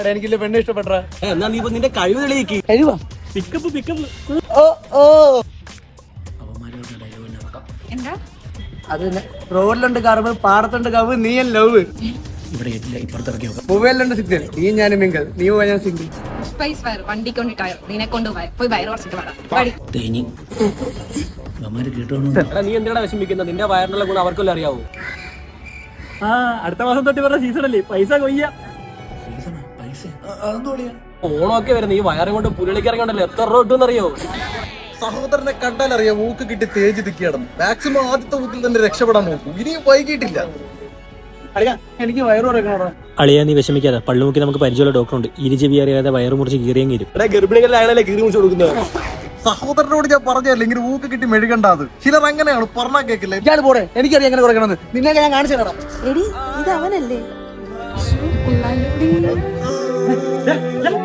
എടാ എനിക്കില്ല പെണ്ണെ ഇഷ്ടപ്പെട്ട എന്നാ നീ ഇപ്പൊ നിന്റെ കഴിവ് തെളിയിക്ക്. കഴിവാ? പിക്കപ്പ് പിക്കപ്പ് ഓ ഓ. എന്താ? അത് തന്നെ. റോഡിലുണ്ട് കറവ് പാടത്തുണ്ട് കവ് നീ ലവ് ഇവിടെ ഇപ്പുറത്തിറക്കി മൊബൈലിലുണ്ട് സിഗ്നൽ. നീ ഞാൻ മിങ്കൽ. നീ പോയാ ഞാൻ സിംഗിൾ സ്പൈസ് വയർ വണ്ടി കൊണ്ട് ടയർ നിന്നെ കൊണ്ട് പോയി വയർ കുറച്ചിട്ട് വേണം നീ എന്തിനാ വിഷമിക്കുന്നത് നിന്റെ വയറിനുള്ള ഗുണം അവർക്കല്ലേ അറിയാവൂ. ആ അടുത്ത മാസം തൊട്ട് പറഞ്ഞ സീസൺ അല്ലേ? പൈസ കൊയ്യ. കളിയാ ഓണമൊക്കെ വരുന്നത് ഈ വയറും കൊണ്ട് പുലിളിക്ക് ഇറങ്ങണ്ടല്ലോ? എത്ര രൂപ കിട്ടുമെന്ന് അറിയോ സഹോദരനെ കണ്ടാൽ അറിയാം മൂക്ക് കിട്ടി തേജ് തിക്കിയടന്നു മാക്സിമം ആദ്യത്തെ മൂക്കിൽ തന്നെ രക്ഷപ്പെടാൻ നോക്കും. ഇനിയും വൈകിട്ടില്ല എനിക്ക് അളിയാ നീ വിഷമിക്കാതെ. പള്ളുമുക്കി നമുക്ക് പരിചയമുള്ള ഡോക്ടറുണ്ട് ഇരുചെവി അറിയാതെ വയറ് മുറിച്ച് കീറിയും കീരും എടാ കീറി മുറിച്ച് കൊടുക്കുന്നത്? സഹോദരനോട് ഞാൻ പറഞ്ഞല്ലേ ഇങ്ങനെ മൂക്ക് കിട്ടി മെഴുകണ്ടാത് ചിലർ അങ്ങനെയാണ് പറഞ്ഞാ കേക്കില്ല. ഞാൻ പോടെ എനിക്കറിയാം എങ്ങനെ കുറയ്ക്കണമെന്ന്. നിന്നെ ഞാൻ കാണിച്ചു തരാം എടി ഇത് അവനല്ലേ Dal, dal